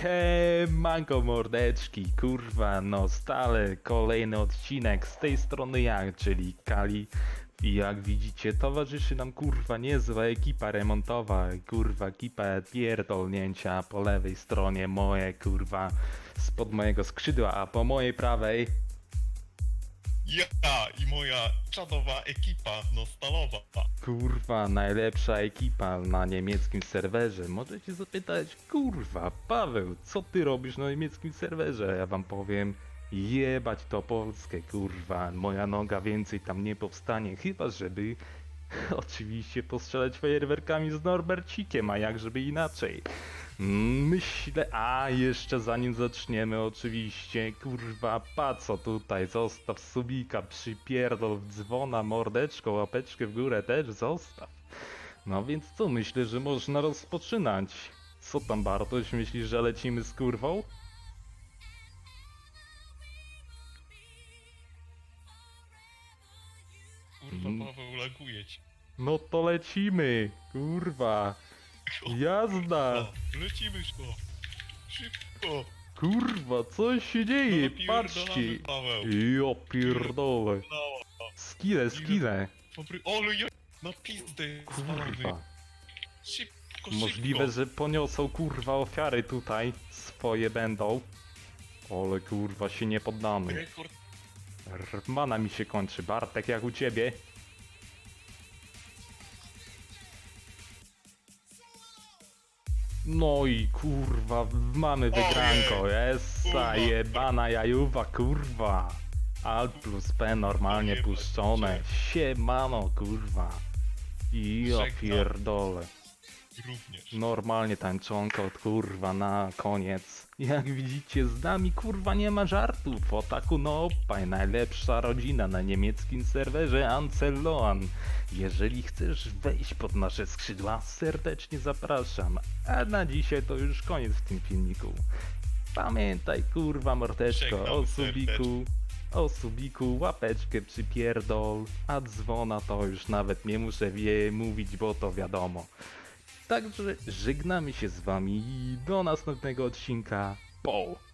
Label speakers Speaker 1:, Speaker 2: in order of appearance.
Speaker 1: Siemanko mordeczki, kurwa, no stale kolejny odcinek z tej strony ja, czyli Kali. I jak widzicie, towarzyszy nam kurwa niezła ekipa remontowa, kurwa ekipa pierdolnięcia po lewej stronie moje kurwa spod mojego skrzydła, a po mojej prawej
Speaker 2: Ja i moja czadowa ekipa, no stalowa.
Speaker 1: Kurwa, najlepsza ekipa na niemieckim serwerze. Możecie zapytać, kurwa, Paweł, co ty robisz na niemieckim serwerze? Ja wam powiem, jebać to Polskę, kurwa. Moja noga więcej tam nie powstanie, chyba żeby oczywiście postrzelać fajerwerkami z Norbercikiem, a jak żeby inaczej. Myślę, a jeszcze zanim zaczniemy, oczywiście, kurwa, pa co tutaj, zostaw subika, przypierdol w dzwona, mordeczko, łapeczkę w górę też zostaw. No więc co, myślę, że można rozpoczynać. Co tam Bartoś, myślisz, że lecimy z kurwą?
Speaker 2: Kurwa. Paweł, laguje ci.
Speaker 1: No to lecimy, kurwa, jazda,
Speaker 2: lecimy szybko. Szybko.
Speaker 1: kurwa, co się dzieje,
Speaker 2: Napierdolamy,
Speaker 1: patrzcie.
Speaker 2: Paweł.
Speaker 1: Jo pierdolę,
Speaker 2: No,
Speaker 1: skile, skile.
Speaker 2: Ole, ja... Na pizdę
Speaker 1: kurwa.
Speaker 2: Szybko,
Speaker 1: Możliwe,
Speaker 2: szybko.
Speaker 1: że poniosą kurwa ofiary tutaj. Swoje będą. Ale kurwa się nie poddamy.
Speaker 2: Rekord...
Speaker 1: Mana mi się kończy. Bartek, jak u ciebie? No i kurwa, mamy wygranko.
Speaker 2: Kurwa.
Speaker 1: jebana jajuwa, kurwa. Alt plus P normalnie puszczone. Siemano, kurwa. I ja
Speaker 2: Żegnam.
Speaker 1: pierdolę.
Speaker 2: Również.
Speaker 1: Normalnie tańczonko od kurwa na koniec. Jak widzicie, z nami kurwa nie ma żartów. Otaku no opaj, najlepsza rodzina na niemieckim serwerze Anceloan. Jeżeli chcesz wejść pod nasze skrzydła, serdecznie zapraszam. A na dzisiaj to już koniec w tym filmiku. Pamiętaj kurwa mordeczko
Speaker 2: Żegnam
Speaker 1: o subiku. O subiku, łapeczkę przypierdol, a dzwona to już nawet nie muszę wie mówić, bo to wiadomo. Także żegnamy się z wami do następnego odcinka. Po!